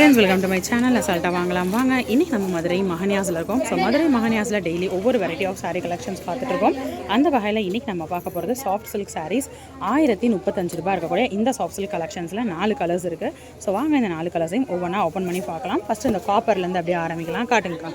Friends welcome to my channel அசால்ட்டாக வாங்கலாம். வாங்க இன்னைக்கு நம்ம மதுரை மகனியாஸில் இருக்கோம். ஸோ மதுரை மகனியாஸில் டெய்லி ஒவ்வொரு வெரைட்டி ஆஃப் சாரீ கலெக்ஷன்ஸ் பார்த்துட்டு இருக்கோம். அந்த வகையில் இன்றைக்கி நம்ம பார்க்க போகிறது சாஃப்ட் சில்க் சாரீஸ் ஆயிரத்தி முப்பத்தஞ்சு ரூபாய் இருக்கக்கூடிய இந்த சாஃப்ட் சில்க் கலெக்ஷன்ஸில் நாலு கலர்ஸ் இருக்குது ஸோ வாங்க இந்த நாலு கலர்ஸையும் ஒவ்வொன்றா ஓப்பன் பண்ணி பார்க்கலாம். ஃபஸ்ட்டு இந்த காப்பர்லேருந்து அப்படியே ஆரம்பிக்கலாம். காட்டுங்கக்கா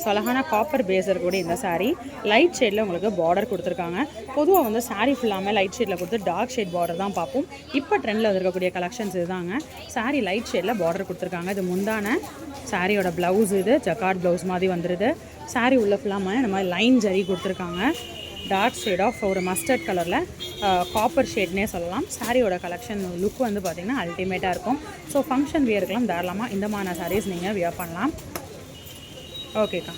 ஸோ அழகான காப்பர் பேஸ் இருக்கக்கூடிய இந்த சாரீ லைட் ஷேடில் உங்களுக்கு பார்டர் கொடுத்துருக்காங்க. பொதுவாக வந்து சாரீ ஃபுல்லாமே லைட் ஷேடில் கொடுத்து டார்க் ஷேட் பார்டர் தான் பார்ப்போம். இப்போ ட்ரெண்டில் வந்துருக்கக்கூடிய கலெக்ஷன்ஸ் இதுதாங்க. சாரீ லைட் ஷேடில் பார்டர் கொடுத்துருக்காங்க. இது முந்தான சாரியோட ப்ளவுஸ் இது ஜக்கார்ட் ப்ளவுஸ் மாதிரி வந்துடுது சாரீ உள்ள ஃபுல்லாமே இந்த மாதிரி லைன் ஜரி கொடுத்துருக்காங்க. டார்க் ஷேட் ஆஃப் ஒரு மஸ்டர்ட் கலரில் காப்பர் ஷேட்னே சொல்லலாம். சாரியோட கலெக்ஷன் லுக் வந்து பார்த்திங்கன்னா அல்டிமேட்டாக இருக்கும். ஸோ ஃபங்க்ஷன் வியருக்கெல்லாம் தாராளமாக இந்த மாதிரி சாரீஸ் நீங்கள் வியர் பண்ணலாம். ஓகேக்கா.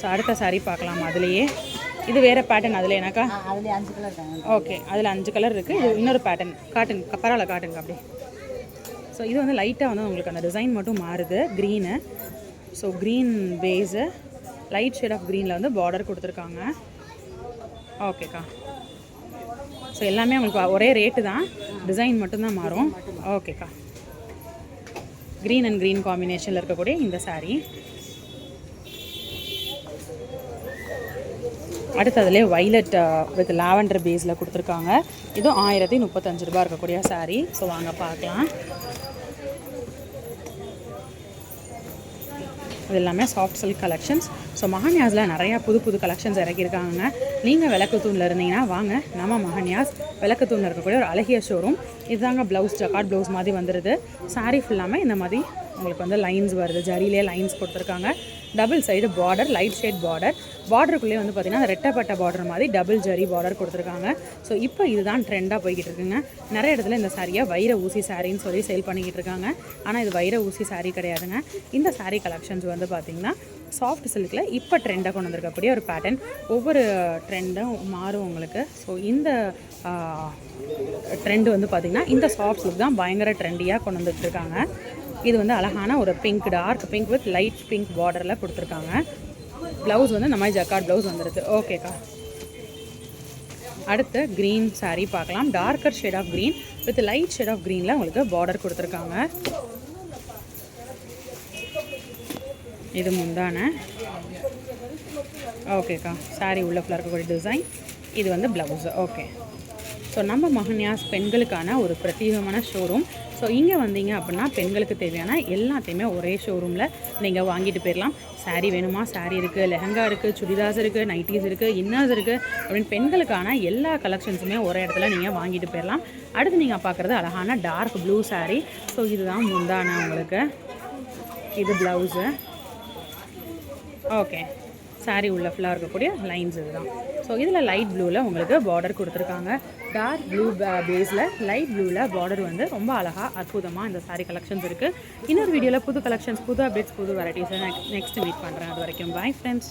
ஸோ அடுத்த saree பார்க்கலாம்? அதுலேயே. இது வேறு பேட்டர்ன் அதில் எனக்கா அதுலேயே அஞ்சு கலர் ஓகே அதில் அஞ்சு கலர் இருக்குது இது இன்னொரு பேட்டர்ன் காட்டன் பரவாயில்ல காட்டுங்க அப்படியே. ஸோ இது வந்து லைட்டாக வந்து உங்களுக்கு அந்த டிசைன் மட்டும் மாறுது. Green so green base light shade of க்ரீனில் வந்து பார்டர் கொடுத்துருக்காங்க. ஓகேக்கா ஸோ எல்லாமே உங்களுக்கு ஒரே ரேட்டு தான். டிசைன் மட்டும்தான் மாறும். ஓகேக்கா க்ரீன் அண்ட் க்ரீன் காம்பினேஷனில் இருக்கக்கூடிய இந்த சாரீ அடுத்ததுலே வைலட் வித் uh, லாவெண்டர் பேஸில் கொடுத்துருக்காங்க. இதுவும் ஆயிரத்தி முப்பத்தஞ்சு ரூபாய் இருக்கக்கூடிய சாரீ ஸோ வாங்க பார்க்கலாம். இது எல்லாமே சாஃப்ட் சில்க் கலெக்ஷன்ஸ் ஸோ மகன்யாஸில் நிறையா புது புது கலெக்ஷன்ஸ் இறக்கியிருக்காங்க நீங்கள் விளக்குத்தூணில் இருந்தீங்கன்னா வாங்க நம்ம மகன்யாஸ் விளக்குத்தூணில் இருக்கக்கூடிய ஒரு அழகிய ஷோரூம் இதுதாங்க ப்ளவுஸ் ஜக்காட் ப்ளவுஸ் மாதிரி வந்துடுது saree ஃபுல்லாமே இந்த மாதிரி உங்களுக்கு வந்து லைன்ஸ் வருது. ஜரியிலே லைன்ஸ் கொடுத்துருக்காங்க. Double side border light shade border பார்டருக்குள்ளேயே வந்து பார்த்திங்கன்னா அந்த ரெட்டப்பட்ட பார்டர் மாதிரி டபுள் ஜரி பார்டர் கொடுத்துருக்காங்க. ஸோ இப்போ இதுதான் ட்ரெண்டாக போய்கிட்டு இருக்குங்க. நிறைய இடத்துல இந்த சாரியை வைர ஊசி சாரின்னு சொல்லி சேல் பண்ணிக்கிட்டு இருக்காங்க. ஆனால் இது வைர ஊசி சாரி கிடையாதுங்க. இந்த சாரீ கலெக்ஷன்ஸ் வந்து பார்த்திங்கன்னா சாஃப்ட் சில்கில் இப்போ ட்ரெண்டாக கொண்டு வந்திருக்கக்கூடிய ஒரு பேட்டர்ன் ஒவ்வொரு ட்ரெண்டும் மாறும் உங்களுக்கு. ஸோ இந்த ட்ரெண்டு வந்து பார்த்திங்கன்னா இந்த சாஃப்ட் சில்க் தான் பயங்கர ட்ரெண்டியாக கொண்டு வந்துட்டுருக்காங்க இது வந்து அழகான ஒரு pink dark pink with light pink பார்டரில் கொடுத்துருக்காங்க. ப்ளவுஸ் வந்து இந்த மாதிரி ஜக்கார்ட் ப்ளவுஸ் வந்துடுது ஓகேக்கா அடுத்து க்ரீன் சாரீ பார்க்கலாம். Darker shade of green with light shade of க்ரீனில் உங்களுக்கு பார்டர் கொடுத்துருக்காங்க. இது முந்தான. ஓகேக்கா சாரீ உள்ள ஃபுல்லாக இருக்கக்கூடிய டிசைன் இது வந்து ப்ளவுஸு ஓகே ஸோ நம்ம மகன்யாஸ் பெண்களுக்கான ஒரு பிரத்யேகமான ஷோரூம் ஸோ இங்கே வந்தீங்க அப்படின்னா பெண்களுக்கு தேவையான எல்லாத்தையுமே ஒரே ஷோரூமில் நீங்கள் வாங்கிட்டு போயிடலாம் சாரீ வேணுமா? சாரீ இருக்குது லெஹங்கா இருக்குது சுடிதாஸ் இருக்குது நைட்டிஸ் இருக்குது இன்னர்ஸ் இருக்குது அப்படின்னு பெண்களுக்கான எல்லா கலெக்ஷன்ஸுமே ஒரே இடத்துல நீங்கள் வாங்கிட்டு போயிடலாம் அடுத்து நீங்கள் பார்க்குறது அழகான டார்க் ப்ளூ சாரீ ஸோ இதுதான் முந்தான உங்களுக்கு. இது ப்ளவுஸு ஓகே சாரீ உள்ள ஃபுல்லாக இருக்கக்கூடிய லைன்ஸ் இதுதான். ஸோ இதில் லைட் ப்ளூவில் உங்களுக்கு பார்டர் கொடுத்துருக்காங்க. டார்க் ப்ளூ பேஸில் லைட் ப்ளூவில் பார்டர் வந்து ரொம்ப அழகாக அற்புதமாக இந்த சாரீ கலெக்ஷன்ஸ் இருக்குது இன்னொரு வீடியோவில் புது கலெக்ஷன்ஸ் புது அப்டேட்ஸ் புது வெரைட்டிஸை நெக்ஸ்ட் மீட் பண்ணுறேன் அது வரைக்கும் பாய் ஃப்ரெண்ட்ஸ்